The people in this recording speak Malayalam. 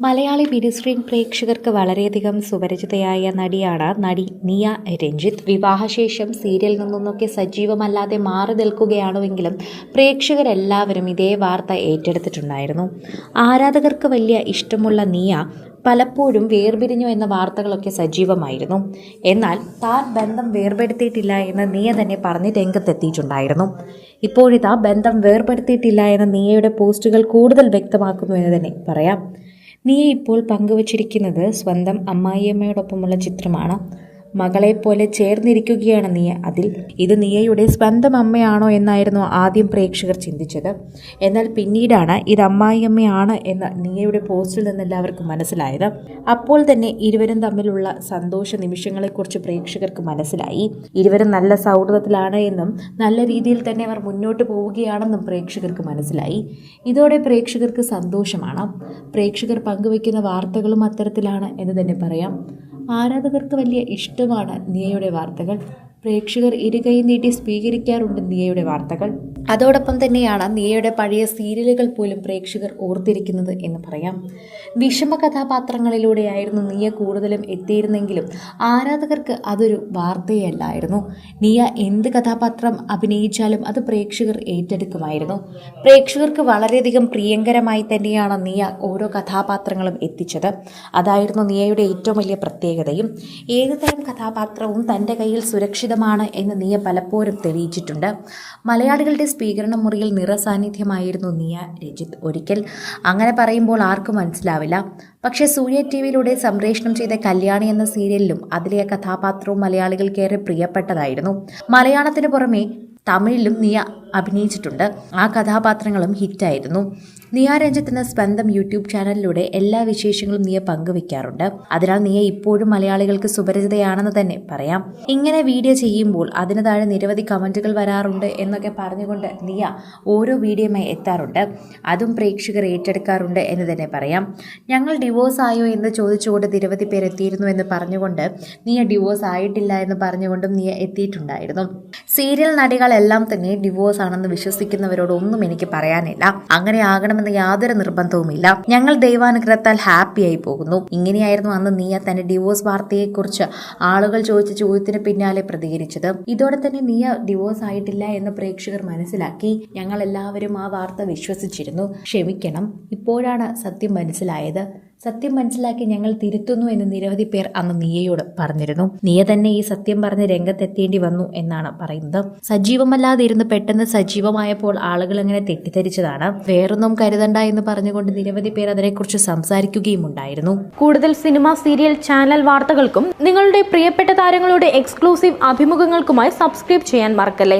മലയാളി ബിരിസ്ക്രീൻ പ്രേക്ഷകർക്ക് വളരെയധികം സുപരിചിതയായ നടിയാണ് നടി നിയ രഞ്ജിത്ത്. വിവാഹശേഷം സീരിയലിൽ നിന്നൊക്കെ സജീവമല്ലാതെ മാറി നിൽക്കുകയാണെങ്കിലും പ്രേക്ഷകരെല്ലാവരും ഇതേ വാർത്ത ഏറ്റെടുത്തിട്ടുണ്ടായിരുന്നു. ആരാധകർക്ക് വലിയ ഇഷ്ടമുള്ള നിയ പലപ്പോഴും വേർപിരിഞ്ഞു എന്ന വാർത്തകളൊക്കെ സജീവമായിരുന്നു. എന്നാൽ താൻ ബന്ധം വേർപെടുത്തിയിട്ടില്ല എന്ന് നിയ തന്നെ പറഞ്ഞ് രംഗത്തെത്തിയിട്ടുണ്ടായിരുന്നു. ഇപ്പോഴിതാ ബന്ധം വേർപെടുത്തിയിട്ടില്ല എന്ന നിയയുടെ പോസ്റ്റുകൾ കൂടുതൽ വ്യക്തമാക്കുന്നു എന്ന് തന്നെ പറയാം. നിയ ഇപ്പോൾ പങ്കുവച്ചിരിക്കുന്നത് സ്വന്തം അമ്മായിയമ്മയോടൊപ്പമുള്ള ചിത്രമാണ്. മകളെപ്പോലെ ചേർന്നിരിക്കുകയാണ് നിയ. അതിൽ ഇത് നിയയുടെ സ്വന്തം അമ്മയാണോ എന്നായിരുന്നു ആദ്യം പ്രേക്ഷകർ ചിന്തിച്ചത്. എന്നാൽ പിന്നീടാണ് ഇത് അമ്മായിയമ്മയാണ് എന്ന് നിയയുടെ പോസ്റ്റിൽ നിന്ന് എല്ലാവർക്കും മനസ്സിലായത്. അപ്പോൾ തന്നെ ഇരുവരും തമ്മിലുള്ള സന്തോഷ നിമിഷങ്ങളെക്കുറിച്ച് പ്രേക്ഷകർക്ക് മനസ്സിലായി. ഇരുവരും നല്ല സൗഹൃദത്തിലാണ് എന്നും നല്ല രീതിയിൽ തന്നെ അവർ മുന്നോട്ട് പോവുകയാണെന്നും പ്രേക്ഷകർക്ക് മനസ്സിലായി. ഇതോടെ പ്രേക്ഷകർക്ക് സന്തോഷമാണ്. പ്രേക്ഷകർ പങ്കുവയ്ക്കുന്ന വാർത്തകളും അത്തരത്തിലാണ് എന്ന് തന്നെ പറയാം. ആരാധകർക്ക് വലിയ ഇഷ്ടമാണ് നിയയുടെ വാർത്തകൾ. പ്രേക്ഷകർ ഇരുകൈ നീട്ടി സ്വീകരിക്കാറുണ്ട് നിയയുടെ വാർത്തകൾ. അതോടൊപ്പം തന്നെയാണ് നിയയുടെ പഴയ സീരിയലുകൾ പോലും പ്രേക്ഷകർ ഓർത്തിരിക്കുന്നത് എന്ന് പറയാം. വിഷമ കഥാപാത്രങ്ങളിലൂടെയായിരുന്നു നിയ കൂടുതലും എത്തിയിരുന്നെങ്കിലും ആരാധകർക്ക് അതൊരു വാർത്തയല്ലായിരുന്നു. നിയ എന്ത് കഥാപാത്രം അഭിനയിച്ചാലും അത് പ്രേക്ഷകർ ഏറ്റെടുക്കുമായിരുന്നു. പ്രേക്ഷകർക്ക് വളരെയധികം പ്രിയങ്കരമായി തന്നെയാണ് നിയ ഓരോ കഥാപാത്രങ്ങളും എത്തിച്ചത്. അതായിരുന്നു നിയയുടെ ഏറ്റവും വലിയ പ്രത്യേകതയും. ഏതുതരം കഥാപാത്രവും തന്റെ കയ്യിൽ സുരക്ഷിതമാണ് എന്ന് നിയ പലപ്പോഴും തെളിയിച്ചിട്ടുണ്ട്. മലയാളികളുടെ സ്വീകരണ മുറിയിൽ നിറസാന്നിധ്യമായിരുന്നു നിയ രജിത്ത് ഒരിക്കൽ. അങ്ങനെ പറയുമ്പോൾ ആർക്കും മനസ്സിലാവില്ല. പക്ഷേ സൂര്യ ടി വിയിലൂടെ സംപ്രേഷണം ചെയ്ത കല്യാണി എന്ന സീരിയലിലും അതിലെ കഥാപാത്രവും മലയാളികൾക്കേറെ പ്രിയപ്പെട്ടതായിരുന്നു. മലയാളത്തിന് പുറമെ തമിഴിലും നിയ അഭിനയിച്ചിട്ടുണ്ട്. ആ കഥാപാത്രങ്ങളും ഹിറ്റായിരുന്നു. നിയ രഞ്ജിത്തിന് സ്വന്തം യൂട്യൂബ് ചാനലിലൂടെ എല്ലാ വിശേഷങ്ങളും നിയ പങ്കുവെക്കാറുണ്ട്. അതിനാൽ നിയ ഇപ്പോഴും മലയാളികൾക്ക് സുപരിചിതയാണെന്ന് തന്നെ പറയാം. ഇങ്ങനെ വീഡിയോ ചെയ്യുമ്പോൾ അതിന് താഴെ നിരവധി കമന്റുകൾ വരാറുണ്ട് എന്നൊക്കെ പറഞ്ഞുകൊണ്ട് നിയ ഓരോ വീഡിയോയുമായി എത്താറുണ്ട്. അതും പ്രേക്ഷകർ ഏറ്റെടുക്കാറുണ്ട് എന്ന് തന്നെ പറയാം. ഞങ്ങൾ ഡിവോഴ്സ് ആയോ എന്ന് ചോദിച്ചുകൊണ്ട് നിരവധി പേർ എത്തിയിരുന്നു എന്ന് പറഞ്ഞുകൊണ്ട് നിയ ഡിവോഴ്സ് ആയിട്ടില്ല എന്ന് പറഞ്ഞുകൊണ്ടും നിയ എത്തിയിട്ടുണ്ടായിരുന്നു. സീരിയൽ നടികളെല്ലാം തന്നെ ഡിവോഴ്സ് ആണെന്ന് വിശ്വസിക്കുന്നവരോടൊന്നും എനിക്ക് പറയാനില്ല. അങ്ങനെ ആകണമെന്ന് യാതൊരു നിർബന്ധവുമില്ല. ഞങ്ങൾ ദൈവാനുഗ്രഹത്താൽ ഹാപ്പിയായി പോകുന്നു. ഇങ്ങനെയായിരുന്നു അന്ന് നീയ തന്റെ ഡിവോഴ്സ് വാർത്തയെക്കുറിച്ച് ആളുകൾ ചോദിച്ച ചോദ്യത്തിന് പിന്നാലെ പ്രതികരിച്ചത്. ഇതോടെ തന്നെ നീയ ഡിവോഴ്സ് ആയിട്ടില്ല എന്ന് പ്രേക്ഷകർ മനസ്സിലാക്കി. ഞങ്ങൾ എല്ലാവരും ആ വാർത്ത വിശ്വസിച്ചിരുന്നു. ക്ഷമിക്കണം. ഇപ്പോഴാണ് സത്യം മനസ്സിലായത്. സത്യം മനസ്സിലാക്കി ഞങ്ങൾ തിരുത്തുന്നു എന്ന് നിരവധി പേർ അന്ന് നിയയോട് പറഞ്ഞിരുന്നു. നിയ തന്നെ ഈ സത്യം പറഞ്ഞ് രംഗത്തെത്തേണ്ടി വന്നു എന്നാണ് പറയുന്നത്. സജീവമല്ലാതെ ഇരുന്ന് പെട്ടെന്ന് സജീവമായപ്പോൾ ആളുകൾ അങ്ങനെ തെറ്റിദ്ധരിച്ചതാണ്. വേറൊന്നും കരുതണ്ട എന്ന് പറഞ്ഞുകൊണ്ട് നിരവധി പേർ അതിനെക്കുറിച്ച് സംസാരിക്കുകയും ഉണ്ടായിരുന്നു. കൂടുതൽ സിനിമ സീരിയൽ ചാനൽ വാർത്തകൾക്കും നിങ്ങളുടെ പ്രിയപ്പെട്ട താരങ്ങളുടെ എക്സ്ക്ലൂസീവ് അഭിമുഖങ്ങൾക്കുമായി സബ്സ്ക്രൈബ് ചെയ്യാൻ മറക്കല്ലേ?